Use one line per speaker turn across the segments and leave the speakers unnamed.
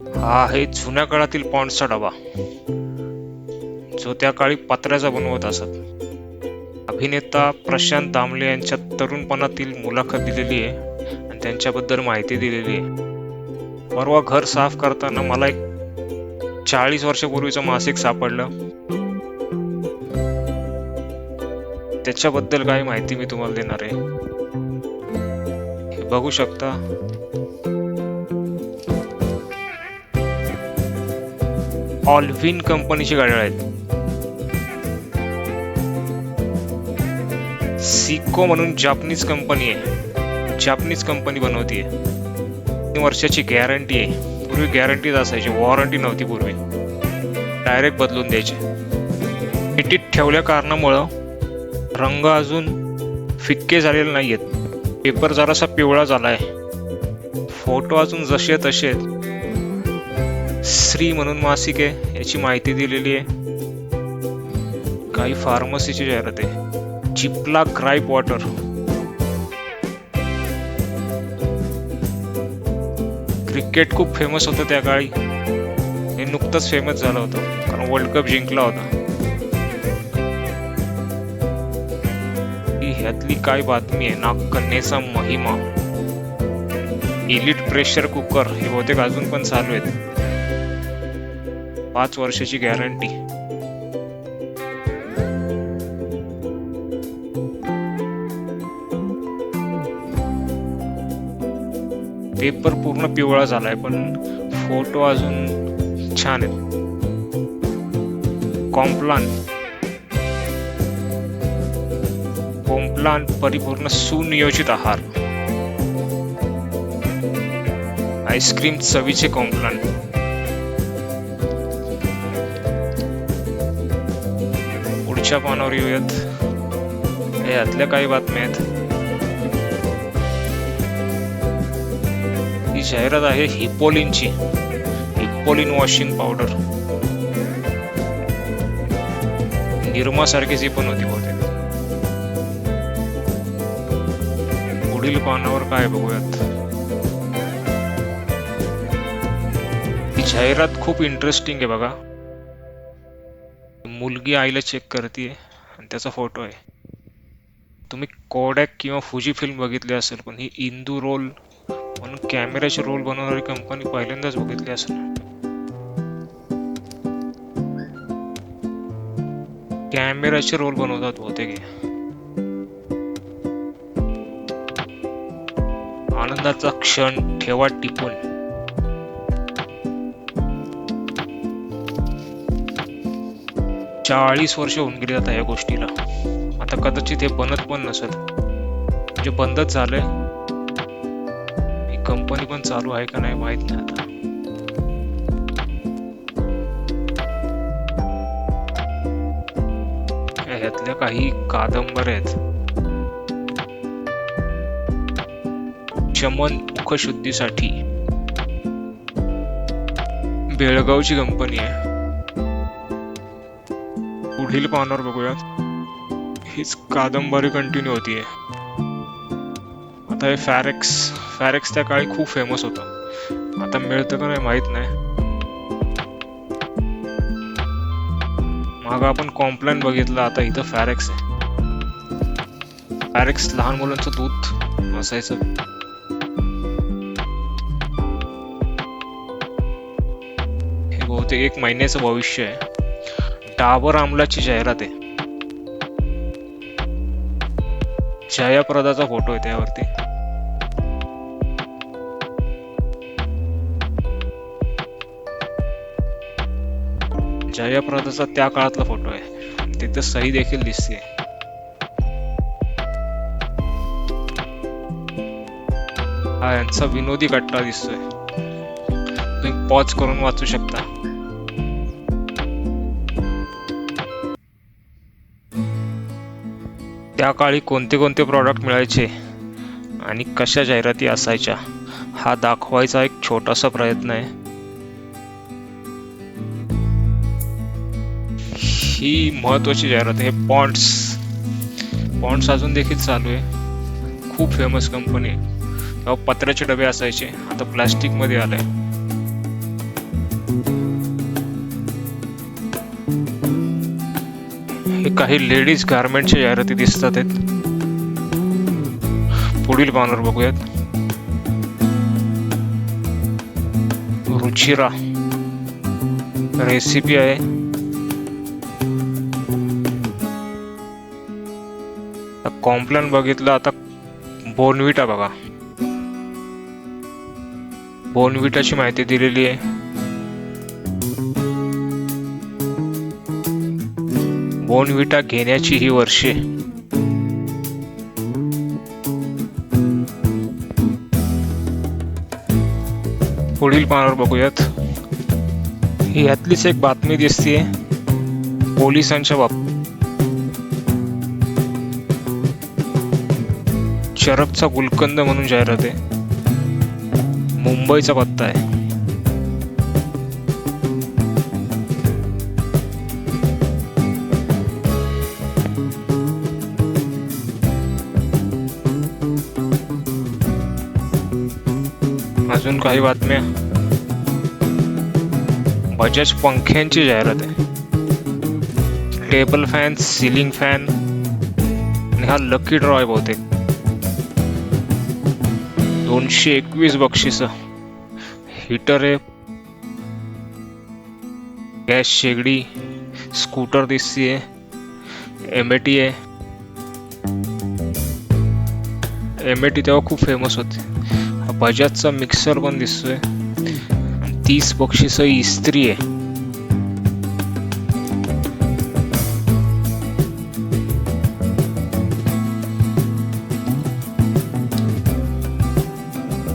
हा आहे जुन्या काळातील पॉन्डचा डबा. जो त्या काळी पत्र्याचा बनवत असत. अभिनेता प्रशांत दामले यांच्या तरुणपणातील मुलाखत दिलेली आहे आणि त्यांच्याबद्दल माहिती दिलेली आहे. परवा घर साफ करताना मला एक चाळीस वर्षापूर्वीचं मासिक सापडलं. त्याच्याबद्दल काही माहिती मी तुम्हाला देणार आहे. हे बघू शकता ऑलविन कंपनीची गाड्या आहेत. सिको म्हणून जापनीज कंपनी आहे. जापनीज कंपनी बनवते आहे वर्षाची गॅरंटी आहे. पूर्वी गॅरंटीच असायची वॉरंटी नव्हती पूर्वी. डायरेक्ट बदलून द्यायचे. पेटीत ठेवल्या कारणामुळं रंग अजून फिक्के झालेले नाही आहेत पेपर जरासा पिवळा झाला आहे फोटो अजून जसे तसे आहेत श्री म्हणून मासिक आहे याची माहिती दिलेली आहे. काही फार्मसीची जाहिरात आहे. चिपला ग्राईप वॉटर क्रिकेट खूप फेमस होतं त्या काळी. हे नुकतंच फेमस झालं होतं कारण वर्ल्ड कप जिंकला होता. ह्यातली काय बातमी आहे? नागकन्येचा महिमा. इलिट प्रेशर कुकर हे बहुतेक अजून पण चालू आहेत. पाच वर्षाची गॅरंटी. पेपर पूर्ण पिवळा झालाय पण फोटो अजून छान आहेत. कॉम्प्लान कॉम्प्लान परिपूर्ण सुनियोजित आहार. आईस्क्रीम चवीचे कॉम्प्लान पुढच्या पानावर येऊयात. हे यातल्या काही बातम्या आहेत. ही जाहिरात आहे हिपोलिनची. Hipolin washing powder. निरमा सारखीच ही पण होती बहुतेक. पुढील पानावर काय बघूयात. ही जाहिरात खूप इंटरेस्टिंग आहे बघा. मुलगी आईला चेक करते आणि त्याचा फोटो आहे. तुम्ही कोडॅक किंवा फुजी फिल्म बघितली असेल पण ही इंदू रोल म्हणून कॅमेऱ्याचे रोल बनवणारी कंपनी पहिल्यांदाच बघितली असेल. कॅमेऱ्याचे रोल बनवतात बहुतेक हे. आनंदाचा क्षण ठेवा टिपून. चाळीस वर्ष होऊन गेली आता या गोष्टीला. आता कदाचित हे बनत पण नसेल म्हणजे बंदच झालंय ही कंपनी पण चालू आहे का नाही माहीत नाही आता. ह्यातल्या काही कादंबऱ्या आहेत. चमन मुखशुद्धीसाठी. बेळगावची कंपनी आहे. पुढील पानावर बघूयात हीच कादंबरी कंटिन्यू होतीये. आता हे फॅरेक्स फॅरेक्स त्या काळी खूप फेमस होतं. आता मिळतं का नाही माहीत नाही. मागं आपण कॉम्प्लेन बघितलं आता इथं फॅरेक्स आहे. फॅरेक्स लहान मुलांचं दूध असायचं हे बहुतेक एक महिन्याचं भविष्य आहे. डाबर आमलाची जाहिरात आहे. जयाप्रदाचा फोटो आहे त्यावरती. जयाप्रदाचा त्या काळातला फोटो आहे. तिथे सही देखील दिसते हा यांचा विनोदी कट्टा दिसतोय. तुम्ही पॉज करून वाचू शकता. त्या काळी कोणते कोणते प्रॉडक्ट मिळायचे आणि कशा जाहिराती असायच्या हा दाखवायचा एक छोटासा प्रयत्न आहे. ही महत्त्वाची जाहिरात आहे पॉन्ड्स पॉन्ड्स अजून देखील चालू आहे. खूप फेमस कंपनी आहे. तेव्हा पत्र्याचे डबे असायचे आता प्लॅस्टिकमध्ये आलं आहे काही लेडीज गारमेंटच्या जाहिराती दिसतात आहेत. पुढील पानावर बघूयात. रुचिरा. रेसिपी आहे. कॉम्प्लेन बघितलं आता बोनविटा बघा. बोनविटाची माहिती दिलेली आहे. बोनविटा घेण्याची ही वर्षे. पुढील पानावर बघूयात. यातलीच एक बातमी दिसतीये पोलिसांच्या बाबतीत चरकचा गुलकंद म्हणून जाहिरात आहे. मुंबईचा पत्ता आहे. अजून काही बातम्या. बजाज पंख्यांची जाहिरात आहे. टेबल फॅन सिलिंग फॅन आणि हा लकी ड्रॉ आहे बहुतेक. दोनशे एकवीस बक्षीस. हिटर आहे. गॅस शेगडी. स्कूटर दिसतीये एम ए टी आहे. एम ए टी तेव्हा खूप फेमस होते. बजाजचा मिक्सर पण दिसतोय तीस बक्षीस इस्त्री आहे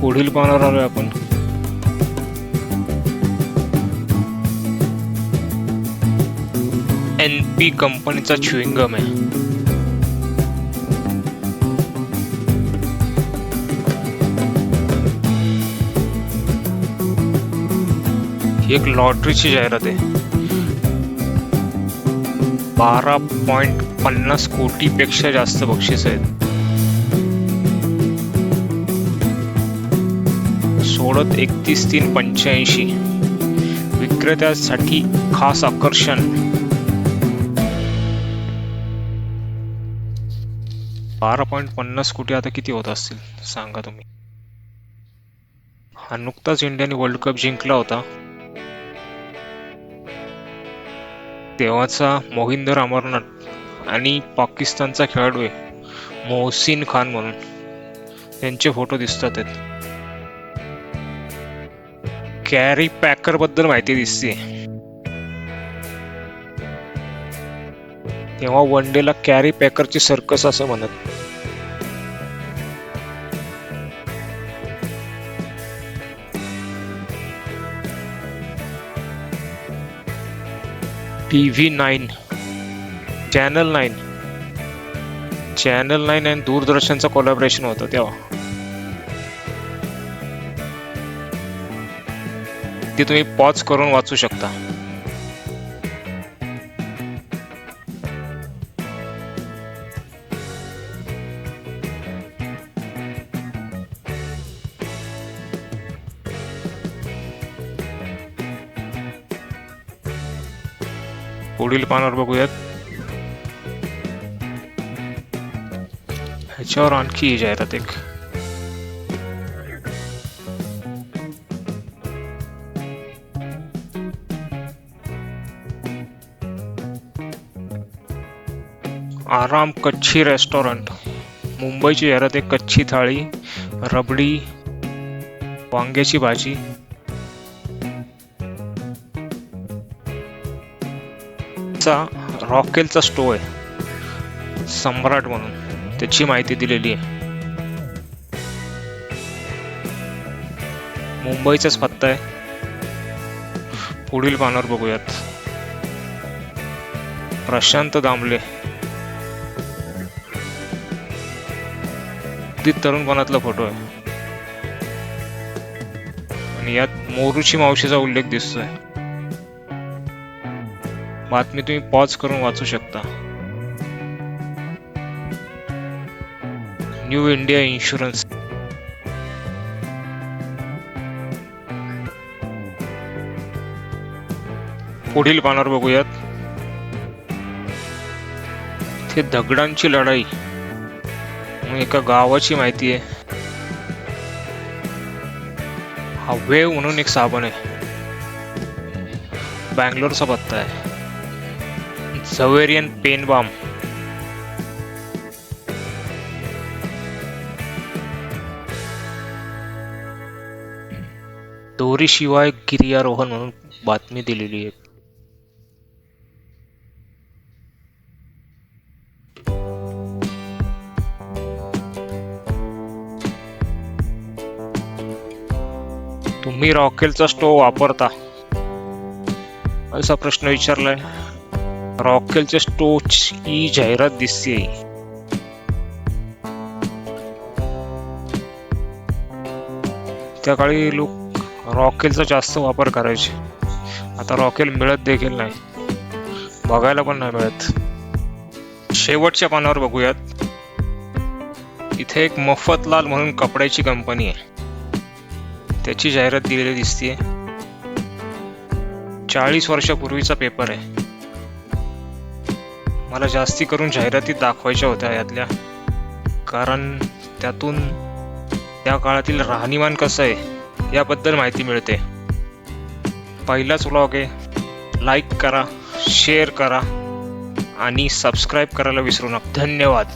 पुढील पानावर आलोय आपण एन पी कंपनीचा च्युईंगम आहे एक लॉटरीची जाहिरात आहे. बारा पॉईंट पन्नास कोटीपेक्षा जास्त बक्षीस आहेत. सोडत एकतीस तीन पंच्याऐंशी. विक्रेत्यासाठी खास आकर्षण. बारा पॉईंट पन्नास कोटी आता किती होत असतील? सांगा तुम्ही. हा नुकताच इंडियाने वर्ल्ड कप जिंकला होता. तेव्हाचा मोहिंदर अमरनाथ आणि पाकिस्तानचा खेळाडू आहे. मोहसिन खान म्हणून. त्यांचे फोटो दिसतात आहेत. कॅरी पॅकरबद्दल माहिती दिसते. तेव्हा वन डेला कॅरी पॅकरची सर्कस असं म्हणत. T V nine channel nine. Channel nine आणि दूरदर्शनचं कोलॅबरेशन होतं तेव्हा. ते तुम्ही पॉज करून वाचू शकता. पुढील पानावर बघूयात. ह्याच्यावर आणखी ही जाहिरात एक. आराम कच्छी रेस्टॉरंट. मुंबईची जाहिरात एक कच्छी थाळी रबडी वांग्याची भाजी. चा रॉकेलचा स्टो आहे. सम्राट म्हणून. त्याची माहिती दिलेली आहे. मुंबईचाच पत्ता आहे. पुढील पानावर बघूयात. प्रशांत दामले. अगदी तरुणपणातला फोटो आहे. आणि यात मोरूची मावशीचा उल्लेख दिसतोय. बातमी तुम्ही पॉज करून वाचू शकता. न्यू इंडिया इन्शुरन्स पुढील पानावर बघूयात. ते दगडांची लढाई. एका गावाची माहिती आहे. हा वेव म्हणून एक साबण आहे. बँगलोरचा पत्ता आहे. सवेरियन पेन दोरी दोरीशिवाय गिर्यारोहण म्हणून बातमी दिलेली आहे. तुम्ही रॉकेलचा स्टोव वापरता? असा प्रश्न विचारलाय. रॉकेलच्या स्टोवची जाहिरात दिसते त्या काळी लोक रॉकेलचा जास्त वापर करायचे आता रॉकेल मिळत देखील नाही बघायला पण नाही मिळत शेवटच्या पानावर बघूयात इथे एक मफतलाल म्हणून कपड्याची कंपनी आहे त्याची जाहिरात दिलेली दिसते चाळीस वर्षापूर्वीचा पेपर आहे मला जास्ती करून जाहिराती दाखवायच्या होत्या यातल्या. कारण त्यातून त्या काळातील राहणीमान कसं आहे याबद्दल माहिती मिळते. पहिलाच व्लॉग आहे. लाईक करा शेअर करा आणि सबस्क्राईब करायला विसरू नका. धन्यवाद.